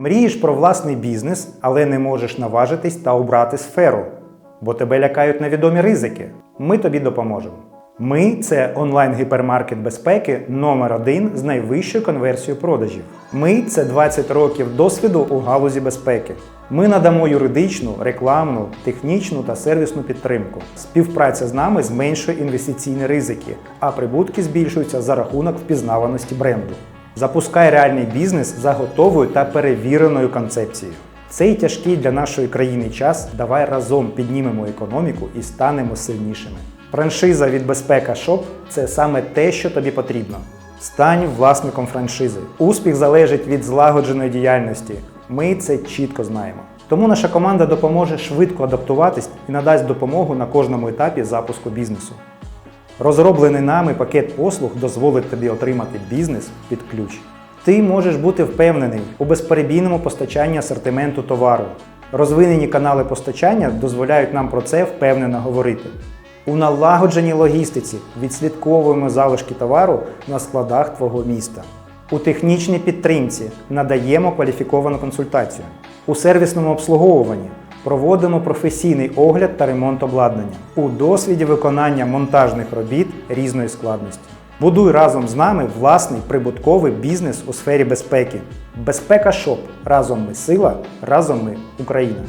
Мрієш про власний бізнес, але не можеш наважитись та обрати сферу, бо тебе лякають невідомі ризики. Ми тобі допоможемо. Ми це онлайн-гіпермаркет безпеки номер один з найвищою конверсією продажів. Ми це 20 років досвіду у галузі безпеки. Ми надамо юридичну, рекламну, технічну та сервісну підтримку. Співпраця з нами зменшує інвестиційні ризики, а прибутки збільшуються за рахунок впізнаваності бренду. Запускай реальний бізнес за готовою та перевіреною концепцією. Цей тяжкий для нашої країни час давай разом піднімемо економіку і станемо сильнішими. Франшиза від Безпека Шоп це саме те, що тобі потрібно. Стань власником франшизи. Успіх залежить від злагодженої діяльності. Ми це чітко знаємо. Тому наша команда допоможе швидко адаптуватись і надасть допомогу на кожному етапі запуску бізнесу. Розроблений нами пакет послуг дозволить тобі отримати бізнес під ключ. Ти можеш бути впевнений у безперебійному постачанні асортименту товару. Розвинені канали постачання дозволяють нам про це впевнено говорити. У налагодженій логістиці відслідковуємо залишки товару на складах твого міста. У технічній підтримці надаємо кваліфіковану консультацію. У сервісному обслуговуванні проводимо професійний огляд та ремонт обладнання. У досвіді виконання монтажних робіт різної складності. Будуй разом з нами власний прибутковий бізнес у сфері безпеки. Безпека Шоп. Разом ми сила, разом ми Україна.